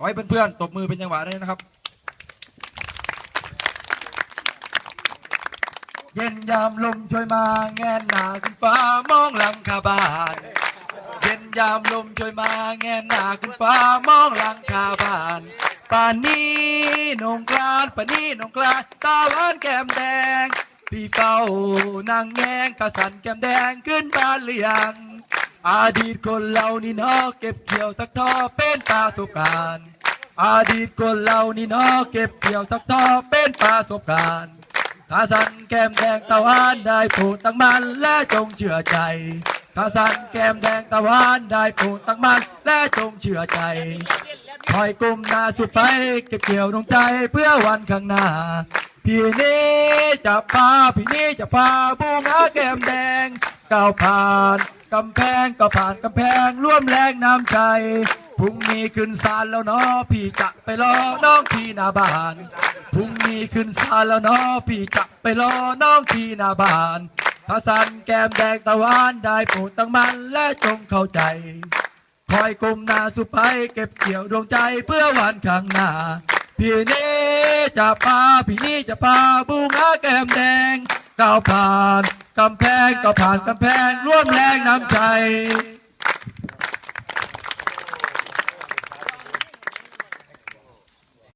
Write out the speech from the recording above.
ขอให้เพื่อนๆตบมือเป็นจังหวะด้วยนะครับ เย็นยามลมช่วยมาแงนหน้าขึ้นฟ้ามองหลังคาบ้านเย็นยามลมช่วยมาแงนหน้าขึ้นฟ้ามองหลังคาบ้านป่านนี้นงกลานป่านนี้นงกลานตาหวานแก้มแดงพี่เฝ้านางแงงกระสันแก้มแดงขึ้นบ้านหรือยัง อดีตคนเรานี่เนาะเก็บเกี่ยวตักทอเป็นประสบการอดีตคนเรานี่เนาะเก็บเกี่ยวตักทอเป็นประสบการข้าสันแก้มแดงตะวันได้โปรดตั้งมันและจงเชื่อใจข้าสันแก้มแดงตะวันได้โปรดตั้งมันและจงเชื่อใจคอยกลุ่มนาสุดไปเก็บเกี่ยวดวงใจเพื่อวันข้างหน้าพี่นี้จะพาพี่นี้จะพาบูงาแก้มแดงก้าวผ่าน กำแพงก็ผ่านกำแพงร่วมแรงน้ำใจพรุ่งนี้ขึ้นศาลแล้วเนาะพี่จะไปรอน้องที่หน้าบ้านพรุ่งนี้ขึ้นศาลแล้วเนาะพี่จะไปรอน้องที่หน้าบ้านถ้าสันแก้มแดงตะวันได้ปรดตั้งมันและจงเข้าใจ คอยกลมหน้าสุไปเก็บเกี่ยวดวงใจเพื่อวันข้างหน้าพี่นี้จะพาพี่นี้จะพาบูงาแก้มแดงก้าวผ่าน กำแพงก็ผ่านกำแพงร่วมแรงน้ำใจ